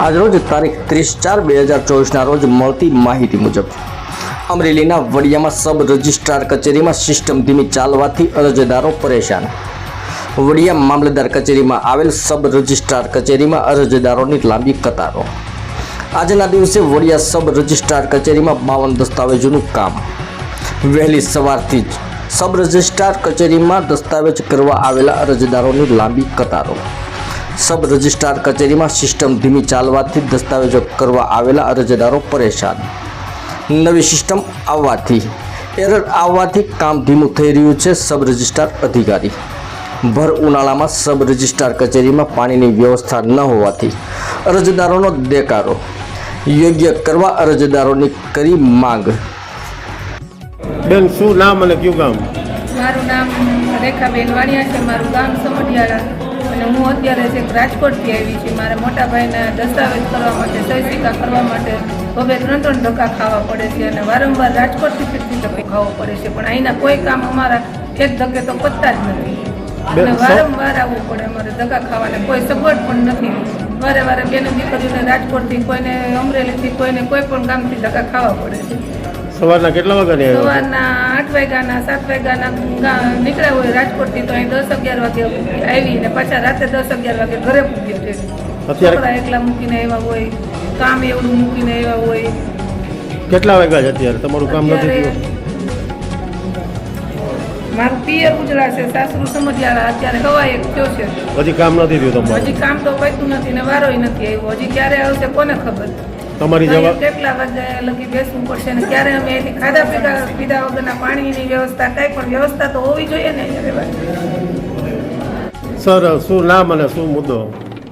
આજરોજ તારીખ ત્રીસ ચાર બે હજાર ચોવીસના રોજ મળતી માહિતી મુજબ અમરેલીના વડિયામાં સબ રજિસ્ટ્રાર કચેરીમાં સિસ્ટમ ધીમી ચાલવાથી અરજદારો પરેશાન. વડિયા મામલતદાર કચેરીમાં આવેલ સબ રજિસ્ટ્રાર કચેરીમાં અરજદારોની લાંબી કતારો. આજના દિવસે વડિયા સબ રજિસ્ટ્રાર કચેરીમાં બાવન દસ્તાવેજોનું કામ. વહેલી સવારથી જ સબ રજિસ્ટ્રાર કચેરીમાં દસ્તાવેજ કરવા આવેલા અરજદારોની લાંબી કતારો. સબ રજિસ્ટ્રાર કચેરીમાં સિસ્ટમ ધીમી ચાલવાથી દસ્તાવેજો કરવા આવેલા અરજદારો પરેશાન. નવી સિસ્ટમ આવવાથી એરર આવવાથી કામ ધીમું થઈ રહ્યું છે સબ રજિસ્ટ્રાર અધિકારી. ભર ઉનાળામાં સબ રજિસ્ટ્રાર કચેરીમાં પાણીની વ્યવસ્થા ન હોવાથી અરજદારોનો દેકારો. યોગ્ય કરવા અરજદારોની કરી માંગ. બેન શું નામ અને કયું ગામ? મારું નામ રેખાબેન વાણિયા છે મારું ગામ સમઢિયાળા. અને હું અત્યારે છે રાજકોટથી આવી છું મારા મોટા ભાઈના દસ્તાવેજ કરવા માટે સહી સિક્કા કરવા માટે હવે ત્રણ ત્રણ ધક્કા ખાવા પડે છે અને વારંવાર રાજકોટથી ફીરથી ધક્કો ખાવો પડે છે. પણ અહીંના કોઈ કામ અમારા એક ધક્કે તો પતતા જ નથી. અને વારંવાર આવવું પડે અમારે ધક્કા ખાવાને. કોઈ સગવડ પણ નથી. વારે વારે બેનો દીકરીઓને રાજકોટથી કોઈને અમરેલીથી કોઈને કોઈ પણ ગામથી ધક્કા ખાવા પડે છે. સવારના કેટલા વાગ્યાની આવ્યા? સવારના આઠ વાગ્યાના સાત વાગ્યાના નીકળ્યા હોય રાજકોટથી તો અહીં દસ અગિયાર વાગે આવી ને પાછા રાતે દસ અગિયાર વાગે ઘરે પૂગ્યો છે છોકરા એકલા મૂકીને આવ્યા હોય કામ એવડું મૂકીને આવ્યા હોય. કેટલા વાગ્યા છે અત્યારે? તમારું કામ નથી થયું? મારું પિયર ઉજળા છે સાસરું સમજ્યા અત્યારે હવા એક થયો છે. હજી કામ નથી થયું તમારું? હજી કામ તો પૈતું નથી ને વારોય નથી આવ્યો. હજી ક્યારે આવશે કોને ખબર? તમારી જવાબ કેટલા વાગે લગી બેસવું પડશે ને ક્યારે અમે ખાધા પીધા પીધા વગરના પાણીની વ્યવસ્થા કઈ પણ વ્યવસ્થા તો હોવી જોઈએ ને સર શું નામ અને શું મુદ્દો?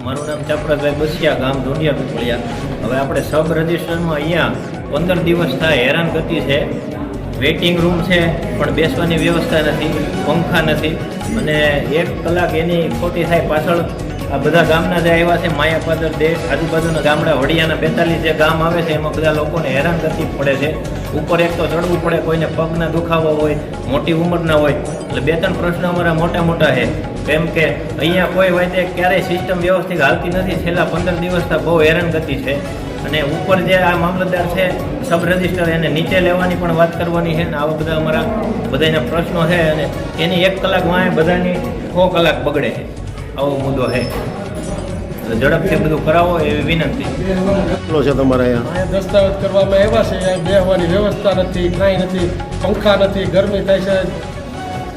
મારું નામ ચાપડાભાઈ બસિયા ગામ ઢુંડિયા પીપળિયા હવે આપણે સબ રજિસ્ટ્રેશનમાં અહીંયા પંદર દિવસ થાય હેરાન ગતિ છે. વેઇટિંગ રૂમ છે પણ બેસવાની વ્યવસ્થા નથી પંખા નથી. અને એક કલાક એની ખોટી થાય પાછળ આ બધા ગામના જે આવ્યા છે માયાપાદર દેશ આજુબાજુના ગામડા વડિયાના બેતાલીસ જે ગામ આવે છે, એમાં બધા લોકોને હેરાન ગતિ પડે છે. ઉપર એક તો ચડવું પડે, કોઈને પગના દુખાવો હોય, મોટી ઉંમરના હોય. એટલે બે ત્રણ પ્રશ્નો અમારા મોટા મોટા છે. કેમ કે અહીંયા કોઈ હોય તે ક્યારેય સિસ્ટમ વ્યવસ્થિત હાલતી નથી. છેલ્લા પંદર દિવસથી બહુ હેરાન ગતિ છે. અને ઉપર જે આ મામલતદાર છે સબ રજિસ્ટર એને નીચે લેવાની પણ વાત કરવાની છે. ને આવા બધા અમારા બધાના પ્રશ્નો છે અને એની એક કલાક વાંહે બધાની છ કલાક બગડે છે. આવો મુદ્દો છે તો ઝડપથી બધું કરાવો એવી વિનંતી. કેટલો છે તમારે અહીંયા? દસ્તાવેજ કરવામાં આવ્યા છે. અહીંયા બેસવાની વ્યવસ્થા નથી કાંઈ નથી પંખા નથી ગરમી થાય છે.